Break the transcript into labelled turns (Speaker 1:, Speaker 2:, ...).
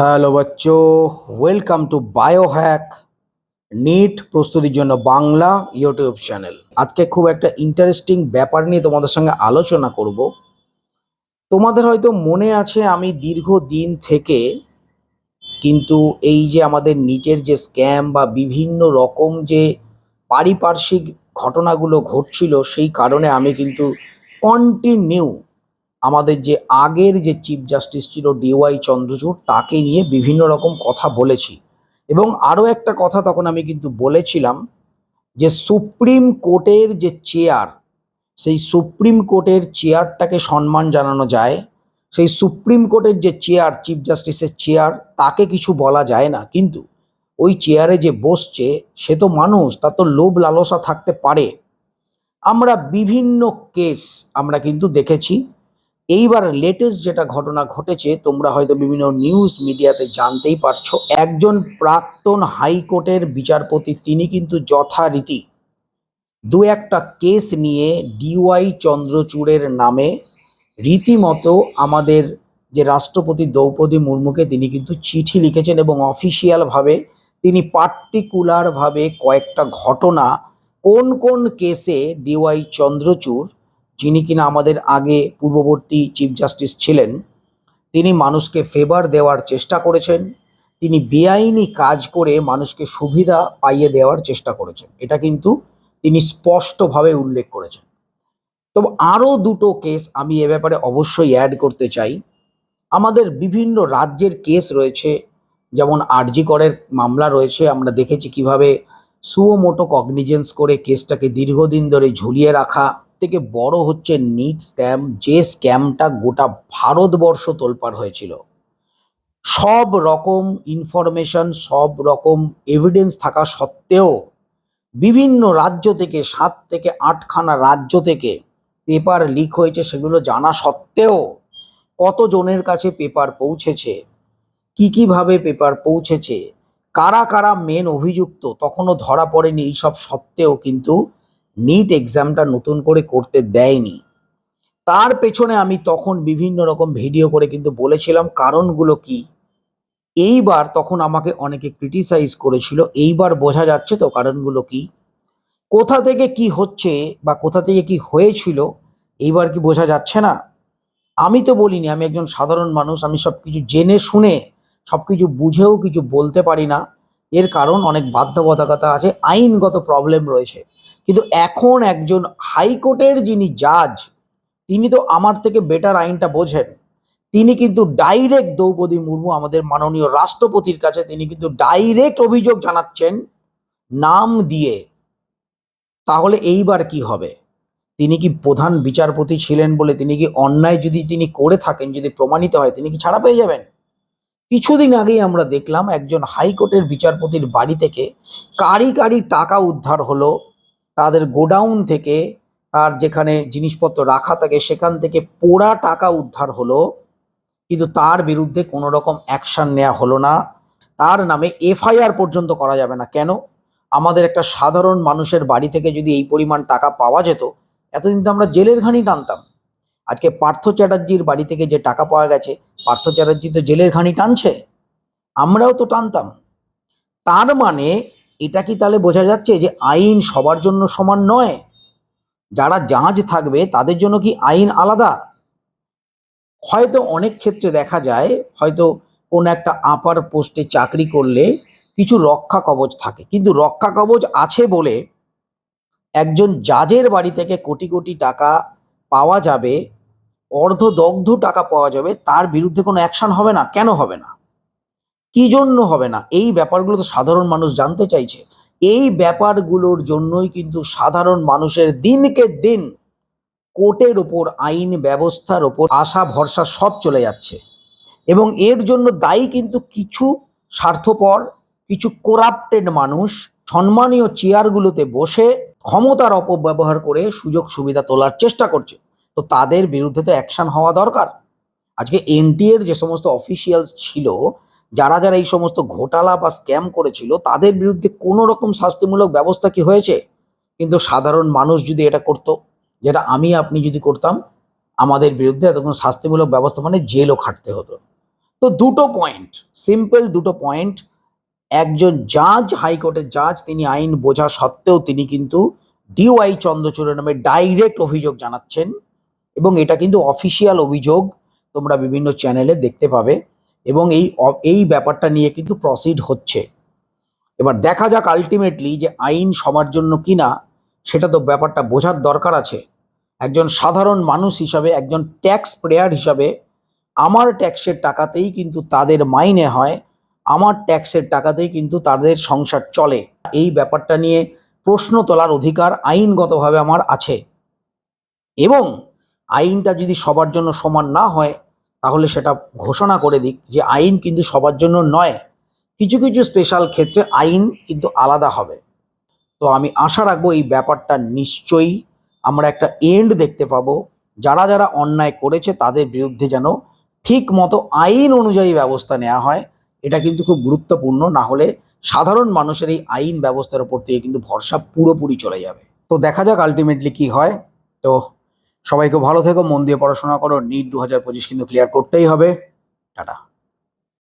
Speaker 1: Hello বাচ্চো welcome to BioHack NEET প্রস্তুতির জন্য বাংলা ইউটিউব চ্যানেল। আজকে খুব একটা ইন্টারেস্টিং ব্যাপার নিয়ে তোমাদের সঙ্গে আলোচনা করব। তোমাদের হয়তো মনে আছে আমি দীর্ঘ দিন থেকে কিন্তু এই যে আমাদের নিটের যে স্ক্যাম বা বিভিন্ন রকম যে পারিপার্শ্বিক ঘটনাগুলো ঘটছিল, সেই কারণে আমি কিন্তু কন্টিনিউ আমাদের যে আগের যে চিফ জাস্টিস ছিল ডিওয়াই চন্দ্রচূড়, তাকে নিয়ে বিভিন্ন রকম কথা বলেছি। এবং আরও একটা কথা তখন আমি কিন্তু বলেছিলাম যে সুপ্রিম কোর্টের যে চেয়ার সেই সুপ্রিম কোর্টের চেয়ারটাকে সম্মান জানানো যায়, সেই সুপ্রিম কোর্টের যে চেয়ার চিফ জাস্টিসের চেয়ার তাকে কিছু বলা যায় না। কিন্তু ওই চেয়ারে যে বসছে, সে তো মানুষ, তার তো লোভ লালসা থাকতে পারে। আমরা বিভিন্ন কেস আমরা কিন্তু দেখেছি। এইবার লেটেস্ট যেটা ঘটনা ঘটেছে, তোমরা হয়তো বিভিন্ন নিউজ মিডিয়াতে জানতেই পারছ। একজন প্রাক্তন হাইকোর্টের বিচারপতি, তিনি কিন্তু যথারীতি দু একটা কেস নিয়ে ডিওয়াই চন্দ্রচূড়ের নামে রীতিমতো আমাদের যে রাষ্ট্রপতি দ্রৌপদী মুর্মুকে তিনি কিন্তু চিঠি লিখেছেন এবং অফিসিয়ালভাবে তিনি পার্টিকুলারভাবে কয়েকটা ঘটনা কোন কোন কেসে ডিওয়াই চন্দ্রচূড় যিনি কিনা আমাদের আগে পূর্ববর্তী চিফ জাস্টিস ছিলেন, তিনি মানুষকে ফেভার দেওয়ার চেষ্টা করেছেন, তিনি বেআইনি কাজ করে মানুষকে সুবিধা পাইয়ে দেওয়ার চেষ্টা করেছেন। এটা কিন্তু তিনি স্পষ্টভাবে উল্লেখ করেছেন। তবে আরও দুটো কেস আমি এ ব্যাপারে অবশ্যই অ্যাড করতে চাই। আমাদের বিভিন্ন রাজ্যের কেস রয়েছে, যেমন আরজি করের মামলা রয়েছে, আমরা দেখেছি কীভাবে সুওমোটো কগনিজেন্স করে কেসটাকে দীর্ঘদিন ধরে ঝুলিয়ে রাখা থেকে বড় হচ্ছে নিট স্ক্যাম, যে স্ক্যামটা গোটা ভারতবর্ষ তোলপাড় হয়েছিল। সব রকম ইনফরমেশন সব রকম এভিডেন্স থাকা সত্ত্বেও বিভিন্ন রাজ্য থেকে, সাত থেকে আটখানা রাজ্য থেকে পেপার লিক হয়েছে, সেগুলো জানা সত্ত্বেও কতজনের কাছে পেপার পৌঁছেছে, কি কীভাবে পেপার পৌঁছেছে, কারা কারা মেন অভিযুক্ত, তখনও ধরা পড়েনি এইসব সত্ত্বেও কিন্তু নিট এক্সামটা নতুন করে করতে দেয়নি। তার পেছনে আমি তখন বিভিন্ন রকম ভিডিও করে কিন্তু বলেছিলাম কারণগুলো কি। এইবার তখন আমাকে অনেকে ক্রিটিসাইজ করেছিল, এইবার বোঝা যাচ্ছে তো কারণগুলো কি। কোথা থেকে কি হচ্ছে বা কোথা থেকে কি হয়েছিল, এইবার কি বোঝা যাচ্ছে না। আমি তো বলিনি, আমি একজন সাধারণ মানুষ, আমি সব কিছু জেনে শুনে সব কিছু বুঝেও কিছু বলতে পারি না। এর কারণ অনেক বাধ্যবাধকতা আছে, আইনগত প্রবলেম রয়েছে। কিন্তু এখন একজন হাইকোর্টের যিনি জাজ তিনি তো আমার থেকে বেটার আইনটা বোঝেন। তিনি কিন্তু ডাইরেক্ট দ্রৌপদী মুর্মু, আমাদের মাননীয় রাষ্ট্রপতির কাছে তিনি কিন্তু ডাইরেক্ট অভিযোগ জানাচ্ছেন, নাম দিয়ে। তাহলে এইবার কি হবে? তিনি কি প্রধান বিচারপতি ছিলেন বলে তিনি কি অন্যায় যদি তিনি করে থাকেন, যদি প্রমাণিত হয়, তিনি কি ছাড়া পেয়ে যাবেন? কিছুদিন আগেই আমরা দেখলাম একজন হাইকোর্টের বিচারপতির বাড়ি থেকে কারি কারি টাকা উদ্ধার হলো। তাদের গোডাউন থেকে তার যেখানে জিনিসপত্র রাখা থাকে সেখান থেকে পোড়া টাকা উদ্ধার হলো। কিন্তু তার বিরুদ্ধে কোনো রকম অ্যাকশন নেওয়া হলো না। তার নামে এফআইআর পর্যন্ত করা যাবে না। কেন? আমাদের একটা সাধারণ মানুষের বাড়ি থেকে যদি এই পরিমাণ টাকা পাওয়া যেত, এতদিন তো আমরা জেলের ঘানি টানতাম। আজকে পার্থ চ্যাটার্জির বাড়ি থেকে যে টাকা পাওয়া গেছে, পার্থ চ্যাটার্জি তো জেলের ঘানি টানছে। আমরাও তো টানতাম। তার মানে এটা কি তাহলে বোঝা যাচ্ছে যে আইন সবার জন্য সমান নয়? যারা জাজ থাকবে তাদের জন্য কি আইন আলাদা? হয়তো অনেক ক্ষেত্রে দেখা যায়, হয়তো কোন একটা আপার পোস্টে চাকরি করলে কিছু রক্ষা কবচ থাকে। কিন্তু রক্ষা কবচ আছে বলে একজন জাজের বাড়ি থেকে কোটি কোটি টাকা পাওয়া যাবে অর্ধদগ্ধ টাকা পাওয়া যাবে, তার বিরুদ্ধে কোনো অ্যাকশন হবে না, কেন হবে না? কি জন্য হবে না? এই ব্যাপারগুলো তো সাধারণ মানুষ জানতে চাইছে। এই ব্যাপারগুলোর জন্যই কিন্তু সাধারণ মানুষের দিনকে দিন কোর্টের ওপর, আইন ব্যবস্থার ওপর আশা, ভরসা সব চলে যাচ্ছে। এবং এর জন্য দায়ী কিন্তু কিছু স্বার্থপর, কিছু কোরাপ্টেড মানুষ সম্মানীয় চেয়ারগুলোতে বসে ক্ষমতার অপব্যবহার করে সুযোগ সুবিধা তোলার চেষ্টা করছে। তো তাদের বিরুদ্ধে তো অ্যাকশন হওয়া দরকার। আজকে এনটিএর যে সমস্ত অফিসিয়ালস ছিল, যারা যারা এই সমস্ত ঘোটালা বা স্ক্যাম করেছিল, তাদের বিরুদ্ধে কোনো রকম শাস্তিমূলক ব্যবস্থা কি হয়েছে? কিন্তু সাধারণ মানুষ যদি এটা করতো, যেটা আমি, আপনি যদি করতাম, আমাদের বিরুদ্ধে এতক্ষণ শাস্তিমূলক ব্যবস্থা মানে জেলও খাটতে হতো। তো দুটো পয়েন্ট সিম্পল দুটো পয়েন্ট একজন জাজ হাইকোর্টের জাজ তিনি আইন বোঝা সত্ত্বেও তিনি কিন্তু ডিওয়াই চন্দ্রচূড়ের নামে ডাইরেক্ট অভিযোগ জানাচ্ছেন। এবং এটা কিন্তু অফিসিয়াল অভিযোগ তোমরা বিভিন্ন চ্যানেলে দেখতে পাবে এবং এই এই ব্যাপারটা নিয়ে কিন্তু প্রসিড হচ্ছে। এবার দেখা যাক আলটিমেটলি যে আইন সবার জন্য কিনা, সেটা তো ব্যাপারটা বোঝার দরকার আছে। একজন সাধারণ মানুষ হিসাবে, একজন ট্যাক্স প্রেয়ার হিসাবে, আমার ট্যাক্সের টাকাতেই কিন্তু তাদের মাইনে হয়, আমার ট্যাক্সের টাকাতেই কিন্তু তাদের সংসার চলে। এই ব্যাপারটা নিয়ে প্রশ্ন তোলার অধিকার আইনগতভাবে আমার আছে। এবং আইনটা যদি সবার জন্য সমান না হয়, তাহলে সেটা ঘোষণা করে দিক যে আইন কিন্তু সবার জন্য নয়। কিছু কিছু স্পেশাল ক্ষেত্রে আইন কিন্তু আলাদা হবে। তো আমি আশা রাখব এই ব্যাপারটা নিশ্চয়ই আমরা একটা এন্ড দেখতে পাবো। যারা যারা অন্যায় করেছে, তাদের বিরুদ্ধে যেন ঠিক মতো আইন অনুযায়ী ব্যবস্থা নেওয়া হয়, এটা কিন্তু খুব গুরুত্বপূর্ণ। না হলে সাধারণ মানুষের এই আইন ব্যবস্থার উপর থেকে কিন্তু ভরসা পুরোপুরি চলে যাবে। তো দেখা যাক আলটিমেটলি কি হয়। তো সবাইকে ভালো থেকো, মন দিয়ে পড়াশোনা করো নিট দু হাজার পঁচিশ কিন্তু ক্লিয়ার করতেই হবে। টাটা।